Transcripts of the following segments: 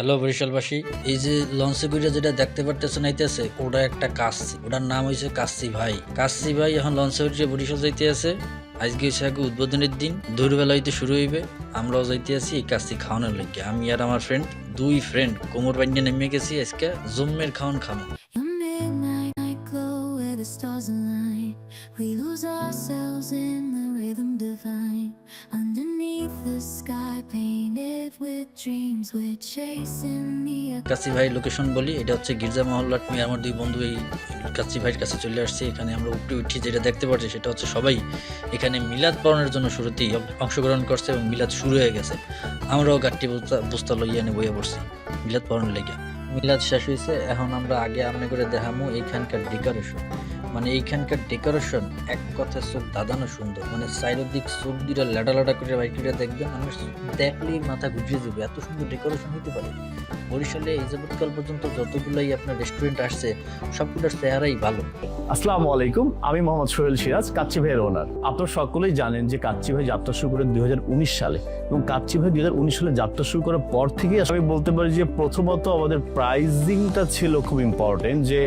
Hello বরিশালবাসী, এই যে লঞ্চে যেটা দেখতে পারতেছেন, আইতেছে, ওটা একটা কাচ্চি ওটার নাম হয়েছে কাচ্চি ভাই। কাচ্চি ভাই এখন লঞ্চে বরিশাল যাইতে আছে। আজকে হচ্ছে আগে উদ্বোধনের দিন, দুপুরবেলা হইতে শুরু হইবে। আমরাও যাইতে আছি এই কাচ্চি খাওয়ানোর লেগে আমি আর আমার ফ্রেন্ড দুই ফ্রেন্ড কোমর বানিয়ে নেমে গেছি আজকে জম্মের খাওয়ান align. We lose ourselves in the rhythm divine. Kacchi ভাই লোকেশন বলি, এটা হচ্ছে গির্জা মহল্লাট নিয়ে আমার দুই বন্ধু এই কাচ্চি ভাইয়ের কাছে চলে আসছে। এখানে আমরা উপরে উঠি, যেটা দেখতে পাচ্ছি সেটা হচ্ছে সবাই এখানে মিলাদ পালনের জন্য শুরুতেই অংশগ্রহণ করছে এবং মিলাদ শুরু হয়ে গেছে। আমরাও গাঠটি বুস্তা লইয়া এনে বইয়া পড়ছি, মিলাদ পালনের লেগে। মিলাদ শেষ হয়েছে এখন আমরা আগে আমনে করে দেখামো এইখানকার ডেকোরেশন মানে এইখানকার ডেকোরেশন এক কথা চোখ দাদানো সুন্দর। মানে সাইডের দিক চোখ দুটা লাডা লাডা করে বাইকটা দেখবেন আমার দেখলেই মাথা ঘুরিয়ে যাবে। এত সুন্দর ডেকোরেশন হতে পারে। বরিশালে এই যাবৎকাল পর্যন্ত যতগুলাই আপনার রেস্টুরেন্ট আসছে, সবগুলোর চেহারাই ভালো। আসসালামু আলাইকুম, আমি মোহাম্মদ সোহেল সিরাজ, কাচ্চি ভাইয়ের ওনার আপনারা সকলেই জানেন যে কাচ্চি ভাই যাত্রা শুরু করে দুই হাজার উনিশ সালে এবং কাচ্চি ভাই দুই হাজার উনিশ সালে যাত্রা শুরু করার পর থেকে আমি বলতে পারি যে প্রথমত আমাদের প্রাইজিংটা ছিল খুব ইম্পর্টেন্ট যে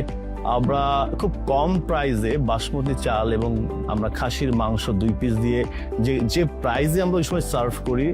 আমরা খুব কম প্রাইসে বাসমতি চাল এবং আমরা খাসির মাংস দুই পিস দিয়ে যে যে প্রাইসে আমরা ওই সময় সার্ভ করি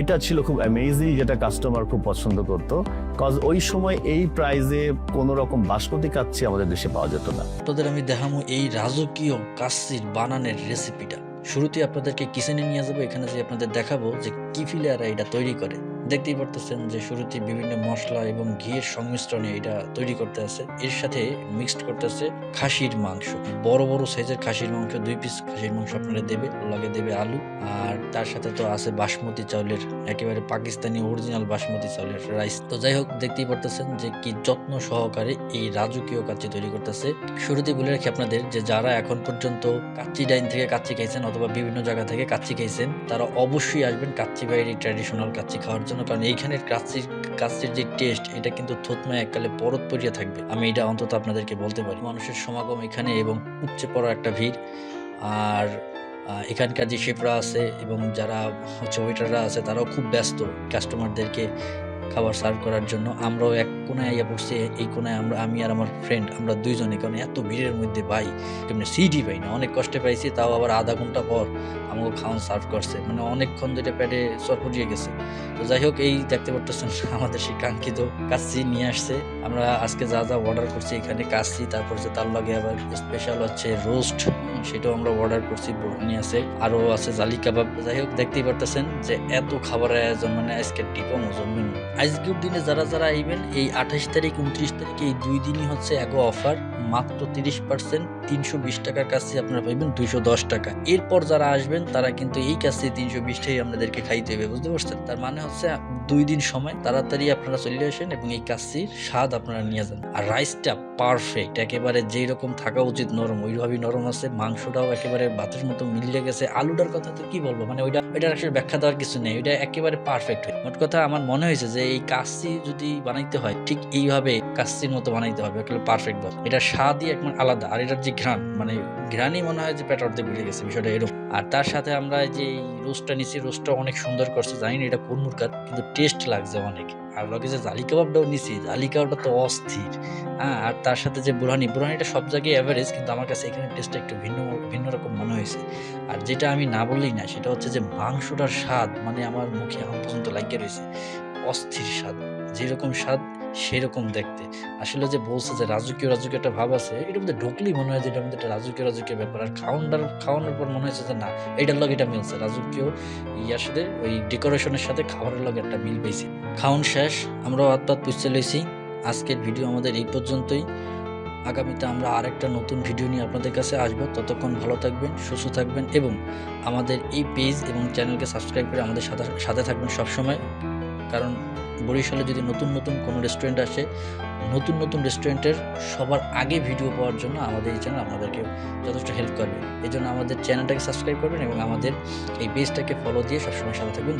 এটা ছিল খুব অ্যামেজিং যেটা কাস্টমার খুব পছন্দ করতো। কজ ওই সময় এই প্রাইজে কোনো রকম বাসমতি কাচ্ছি আমাদের দেশে পাওয়া যেত না। আপনাদের আমি দেখামো এই রাজকীয় কাচ্চির বানানের রেসিপিটা শুরুতে আপনাদেরকে কিচেনে নিয়ে যাব, এখানে যে আপনাদের দেখাবো যে কি ফিলেরা এটা তৈরি করে। দেখতেই পারতেছেন যে শুরুতে বিভিন্ন মশলা এবং ঘিয়ের সংমিশ্রণে এটা তৈরি করতে আছে। এর সাথে মিক্সড করতে আছে খাসির মাংস। বড় বড় সাইজের খাসির মাংস, দুই পিস খাসির মাংস আপনারা দেবে, লগে দেবে আলু। আর তার সাথে তো আছে বাসমতি চাউলের, একেবারে পাকিস্তানি অরিজিনাল বাসমতি চাউলের রাইস তো যাই হোক, দেখতেই পারতেছেন যে কি যত্ন সহকারে এই রাজকীয় কাচ্চি তৈরি করতেছে। শুরুতে বলে রাখি আপনাদের যে যারা এখন পর্যন্ত কাচ্চি ডাইন থেকে কাচ্চি খাইছেন অথবা বিভিন্ন জায়গা থেকে কাচ্চি খাইছেন, তারা অবশ্যই আসবেন কাচ্চি বাইরের ট্র্যাডিশনাল কাচ্চি খাওয়ার জন্য। কারণ এইখানের কাচ্চির কাচ্চির যে টেস্ট এটা কিন্তু থুতমা এককালে পরত পড়িয়া থাকবে। আমি এটা অন্তত আপনাদেরকে বলতে পারি। মানুষের সমাগম এখানে এবং উপচে পড়া একটা ভিড়। আর এখানকার যে শেফরা আছে এবং যারা হচ্ছে ওয়েটাররা আছে, তারাও খুব ব্যস্ত। কাস্টমারদেরকে খাবার সার্ভ করার জন্য আমরাও এক কোনায় আইয়া পড়ছি এই কোনায় আমরা, আমি আর আমার ফ্রেন্ড আমরা দুইজনে কারণ এত ভিড়ের মধ্যে পাই, কেমনি সিটই পাই না, অনেক কষ্টে পাইছি, তাও আবার আধা ঘণ্টা পর আমাকে খাওয়ান সার্ভ করছে মানে অনেকক্ষণ ধরে পেটে চরপড়িয়ে গেছে। তো যাই হোক, এই দেখতে পারতেছেন আমাদের সেই কাঙ্ক্ষিত কাচ্চি নিয়ে আসছে। আমরা আজকে যা যা অর্ডার করছি এখানে কাচ্চি, তারপর যে তার লগে আবার স্পেশাল হচ্ছে রোস্ট সেটাও আমরা অর্ডার করছি বোরহানি আছে, আরও আছে জালি কাবাব। যাই হোক, দেখতেই পারতেছেন যে এত খাবারের আয়োজন মানে আজকে ডিপম জন্মেন আজকের দিনে যারা যারা আইবেন, এই আঠাশ তারিখ, উনত্রিশ তারিখ, এই দুই দিনই হচ্ছে এগো অফার। মাত্র তিরিশ পার্সেন্ট, তিনশো বিশ টাকার কাছে আপনারা পাইবেন দুইশো দশ টাকা। এরপর যারা আসবেন, তারা কিন্তু এই কাছে তিনশো বিশটাই আপনাদেরকে খাইতে হবে, বুঝতে পারছেন? তার মানে হচ্ছে দুই দিন সময় তাড়াতাড়ি আপনারা চলে আসেন এবং এই কাচ্চির স্বাদ আপনারা নিয়ে যান। আর রাইসটা পারফেক্ট একেবারে যেই রকম থাকা উচিত নরম, ওইভাবেই নরম আছে, মাংসটাও একেবারে ভাতের মতো মিলিয়ে গেছে। আলুটার কথা তো কি বলব? মানে ওইটা, ওইটার আসলে ব্যাখ্যা দেওয়ার কিছু নেই, ওইটা একেবারে পারফেক্ট হয়। মোট কথা আমার মনে হয়েছে যে এই কাচ্চি যদি বানাইতে হয়, ঠিক এইভাবে কাচ্চির মতো বানাইতে হবে একেবারে পারফেক্ট ভাবে এটা স্বাদই একবার আলাদা, আর এটার যে ঘ্রাণ মানে ঘ্রাণই মনে হয় যে পেট অর্ধেক বেড়ে গেছে, বিষয়টা এরকম। আর তার সাথে আমরা যে রোস্টটা নিছি রোস্টটা অনেক সুন্দর করছে, জানি না এটা কোন মুরগার, কিন্তু টেস্ট লাগছে অনেক। আর লগে যে জালি কাবাবটাও নিছি, জালি কাবাবটা তো অস্থির। হ্যাঁ আর তার সাথে যে বুরানি বুরানিটা সব জায়গায় অ্যাভারেজ কিন্তু আমার কাছে এখানে টেস্টটা একটু ভিন্ন ভিন্ন রকম মনে হয়েছে। আর যেটা আমি না বললেই না, সেটা হচ্ছে যে মাংসটার স্বাদ মানে আমার মুখে এখন পর্যন্ত লাগিয়ে রয়েছে। অস্থির স্বাদ, যেরকম স্বাদ সেরকম দেখতে। আসলে যে বলছে যে রাজকীয় রাজকীয় একটা ভাব আছে, এটার মধ্যে ঢুকলেই মনে হয় যে এটার মধ্যে একটা রাজকীয় রাজকীয় ব্যাপার। আর খাওয়ানোর খাওয়ানোর পর মনে হয়েছে যে না, এটার লগে এটা মিলছে। রাজকীয় ইয়ার সাথে ওই ডেকোরেশনের সাথে খাবারের লগে একটা মিল পেয়েছি। খাওয়ান শেষ, আমরাও আত্মাত পুষতে লইছি। আজকের ভিডিও আমাদের এই পর্যন্তই। আগামীতে আমরা আরেকটা নতুন ভিডিও নিয়ে আপনাদের কাছে আসব। ততক্ষণ ভালো থাকবেন, সুস্থ থাকবেন এবং আমাদের এই পেজ এবং চ্যানেলকে সাবস্ক্রাইব করে আমাদের সাথে সাথে থাকবেন সবসময়। কারণ বরিশালে যদি নতুন নতুন কোনো রেস্টুরেন্ট আসে, নতুন নতুন রেস্টুরেন্টের সবার আগে ভিডিও পাওয়ার জন্য আমাদের এই চ্যানেল আপনাদেরকে যথেষ্ট হেল্প করবে। এই জন্য আমাদের চ্যানেলটাকে সাবস্ক্রাইব করবেন এবং আমাদের এই পেজটাকে ফলো দিয়ে সবসময় সাথে থাকবেন